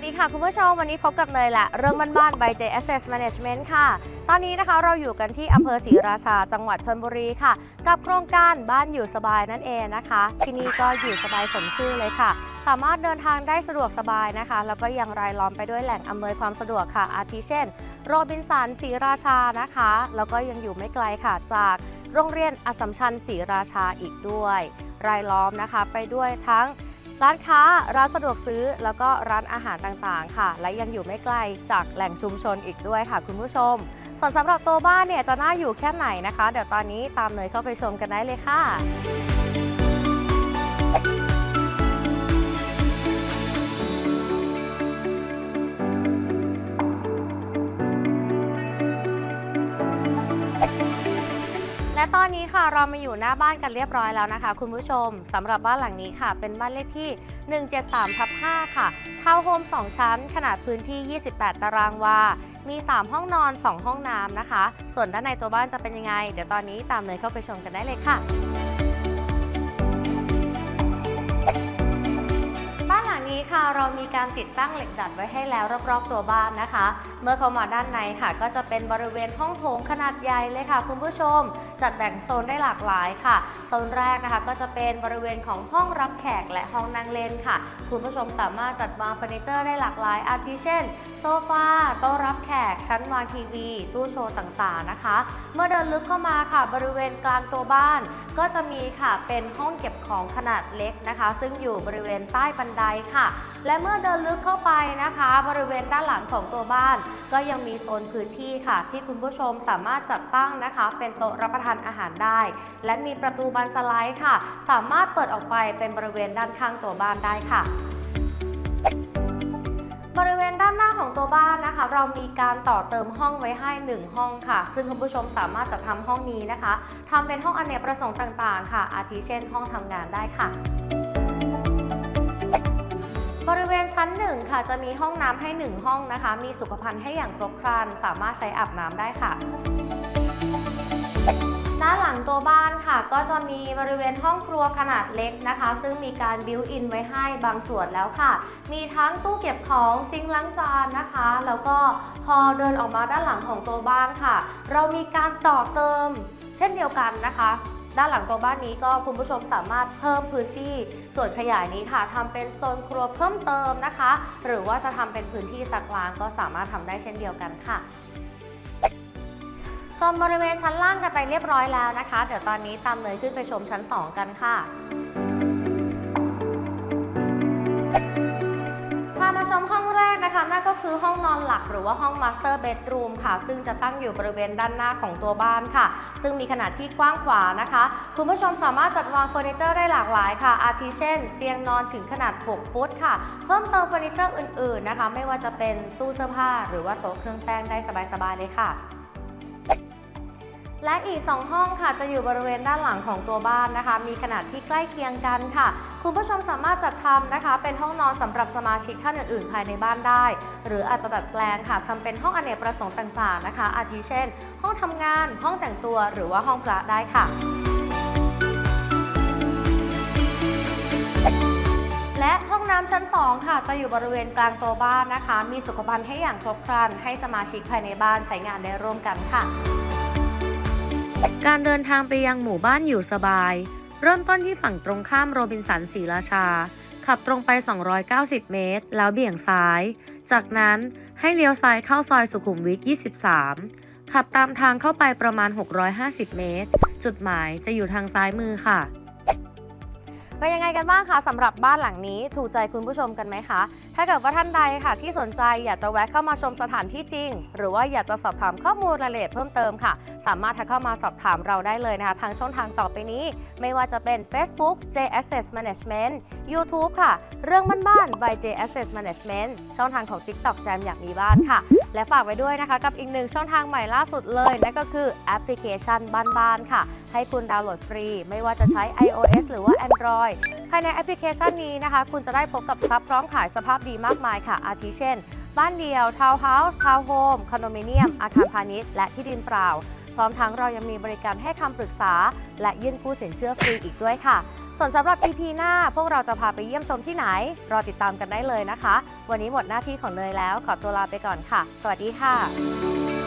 วัสดีค่ะคุณผู้ชม วันนี้พบกับเนยแหละเรื่องบ้านๆ by J Asset Management ค่ะ ตอนนี้นะคะเราอยู่กันที่อำเภอศรีราชาจังหวัดชนบุรีค่ะ กับโครงการบ้านอยู่สบายนั่นเองนะคะ ที่นี่ก็อยู่สบายสมชื่อเลยค่ะ สามารถเดินทางได้สะดวกสบายนะคะ แล้วก็ยังรายล้อมไปด้วยแหล่งอำนวยความสะดวกค่ะ อาทิเช่น โรบินสันศรีราชานะคะ แล้วก็ยังอยู่ไม่ไกลค่ะจากโรงเรียนอสสัมชัญศรีราชาอีกด้วย รายล้อมนะคะไปด้วยทั้ง ร้านค้า ร้านสะดวกซื้อ แล้วก็ร้านอาหารต่างๆ ค่ะ และยังอยู่ไม่ไกลจากแหล่งชุมชนอีกด้วยค่ะ คุณผู้ชม ส่วนสำหรับตัวบ้านเนี่ยจะน่าอยู่แค่ไหนนะคะ เดี๋ยวตอนนี้ตามเนยเข้าไปชมกันได้เลยค่ะ เรามาอยู่หน้าบ้านกันเรียบร้อยแล้วนะคะ คุณผู้ชมสำหรับบ้านหลังนี้ค่ะ เป็นบ้านเลขที่ 173ทับ5ค่ะทาวน์โฮม 2 ชั้น ขนาดพื้นที่ 28 ตารางวา มี 3 ห้องนอน 2 ห้องน้ำนะคะ ส่วนด้านในตัวบ้านจะเป็นยังไง เดี๋ยวตอนนี้ตามเนยเข้าไปชมกันได้เลยค่ะบ้านหลังนี้ค่ะเรามีการติดตั้งเหล็กดัดไว้ให้แล้วรอบๆตัวบ้านนะคะ เมื่อเข้ามาด้านในค่ะ ก็จะเป็นบริเวณห้องโถงขนาดใหญ่เลยค่ะ คุณผู้ชมจัดแบ่งโซนได้หลากหลายค่ะ โซนแรกนะคะก็จะเป็นบริเวณของห้องรับแขกและห้องนั่งเล่นค่ะ คุณผู้ชมสามารถจัดวางเฟอร์นิเจอร์ได้หลากหลายอาทิเช่น โซฟาโต๊ะรับแขก ชั้นวางทีวี ตู้โชว์ต่างๆนะคะ เมื่อเดินลึกเข้ามาค่ะ บริเวณกลางตัวบ้าน ก็จะมีค่ะเป็นห้องเก็บของขนาดเล็กนะคะ ซึ่งอยู่บริเวณใต้บันไดค่ะและเมื่อเดินลึกเข้าไปนะคะ บริเวณด้านหลังของตัวบ้าน ก็ยังมีโซนพื้นที่ค่ะ ที่คุณผู้ชมสามารถจัดตั้งนะคะ เป็นโต๊ะรับประทานอาหารได้ และมีประตูบานสไลด์ค่ะ สามารถเปิดออกไปเป็นบริเวณด้านข้างตัวบ้านได้ค่ะบริเวณด้านหน้าของตัวบ้านนะคะ เรามีการต่อเติมห้องไว้ให้ 1 ห้องค่ะ ซึ่งคุณผู้ชมสามารถจะทำห้องนี้นะคะทำเป็นห้องอเนกประสงค์ต่างๆ ค่ะ อาทิเช่น ห้องทำงานได้ค่ะ บริเวณชั้นหนึ่งค่ะจะมีห้องน้ำให้ 1 ห้องนะคะ มีสุขภัณฑ์ให้อย่างครบครัน สามารถใช้อาบน้ำได้ค่ะ ด้านหลังตัวบ้านค่ะ ก็จะมีบริเวณห้องครัวขนาดเล็กนะคะ ซึ่งมีการบิวอินไว้ให้บางส่วนแล้วค่ะ มีทั้งตู้เก็บของซิงค์ล้างจานนะคะ แล้วก็พอเดินออกมาด้านหลังของตัวบ้านค่ะ เรามีการต่อเติม เช่นเดียวกันนะคะ ด้านหลังตัวบ้านนี้ก็คุณผู้ชมสามารถเพิ่มพื้นที่ส่วนขยายนี้ค่ะทำเป็นโซนครัวเพิ่มเติมนะคะ หรือว่าจะทำเป็นพื้นที่ซักล้างก็สามารถทำได้เช่นเดียวกันค่ะชมบริเวณชั้นล่างกันไปเรียบร้อยแล้วนะคะ เดี๋ยวตอนนี้ตามเลยขึ้นไปชมชั้น 2 กันค่ะพามาชมห้อง นะคะนั่นก็คือห้องนอนหลักหรือว่าห้องมาสเตอร์เบดรูมค่ะ ซึ่งจะตั้งอยู่บริเวณด้านหน้าของตัวบ้านค่ะ ซึ่งมีขนาดที่กว้างขวางนะคะ คุณผู้ชมสามารถจัดวางเฟอร์นิเจอร์ได้หลากหลายค่ะ อาทิเช่น เตียงนอนถึงขนาด 6 ฟุตค่ะ เพิ่มเติมเฟอร์นิเจอร์อื่น ๆนะคะ ไม่ว่าจะเป็นตู้เสื้อผ้า หรือว่าโต๊ะเครื่องแป้งได้สบายๆเลยค่ะ และอีก 2 ห้องค่ะจะอยู่บริเวณด้านหลังของตัวบ้านนะคะ มีขนาดที่ใกล้เคียงกันค่ะ คุณผู้ชมสามารถจัดทำนะคะ เป็นห้องนอนสำหรับสมาชิกท่านอื่นๆ ภายในบ้านได้ หรืออาจจะดัดแปลงค่ะทำเป็นห้องอเนกประสงค์ต่างๆนะคะ อาทิเช่น ห้องทำงาน ห้องแต่งตัว หรือว่าห้องพระได้ค่ะและห้องน้ำชั้น 2 ค่ะ จะอยู่บริเวณกลางตัวบ้านนะคะ มีสุขภัณฑ์ให้อย่างครบครัน ให้สมาชิกภายในบ้านใช้งานได้ร่วมกันค่ะ การเดินทางไปยังหมู่บ้านอยู่สบาย เริ่มต้นที่ฝั่งตรงข้ามโรบินสันศรีราชา ขับตรงไป 290 เมตร แล้วเบี่ยงซ้าย จากนั้นให้เลี้ยวซ้ายเข้าซอยสุขุมวิท 23 ขับตามทางเข้าไปประมาณ 650 เมตร จุดหมายจะอยู่ทางซ้ายมือค่ะเป็นยังไงกันบ้างคะสำหรับบ้านหลังนี้ถูกใจคุณผู้ชมกันไหมคะ ถ้าเกิดว่าท่านใดค่ะ ที่สนใจอยากจะแวะเข้ามาชมสถานที่จริง หรือว่าอยากจะสอบถามข้อมูลรายละเอียดเพิ่มเติมค่ะ สามารถทักเข้ามาสอบถามเราได้เลยนะคะ ทางช่องทางต่อไปนี้ ไม่ว่าจะเป็น Facebook J Asset Management YouTube ค่ะ เรื่องบ้านๆ by J Asset Management ช่องทางของ TikTok แจมอยากมีบ้านค่ะ และฝากไว้ด้วยนะคะ กับอีกหนึ่งช่องทางใหม่ล่าสุดเลยนั่นก็คือแอปพลิเคชันบ้านๆค่ะ ให้คุณดาวน์โหลดฟรี ไม่ว่าจะใช้ iOS หรือว่า Android ภายในแอปพลิเคชันนี้นะคะ คุณจะได้พบกับทรัพย์พร้อมขายสภาพดีมากมายค่ะ อาทิเช่น บ้านเดี่ยว ทาวน์เฮาส์ ทาวน์โฮม คอนโดมิเนียม อาคารพาณิชย์ และที่ดินเปล่า พร้อมทั้งเรายังมีบริการให้คำปรึกษา และยื่นกู้สินเชื่อฟรีอีกด้วยค่ะ ส่วนสำหรับ EP หน้า พวกเราจะพาไปเยี่ยมชมที่ไหน รอติดตามกันได้เลยนะคะ วันนี้หมดหน้าที่ของเนยแล้ว ขอตัวลาไปก่อนค่ะ สวัสดีค่ะ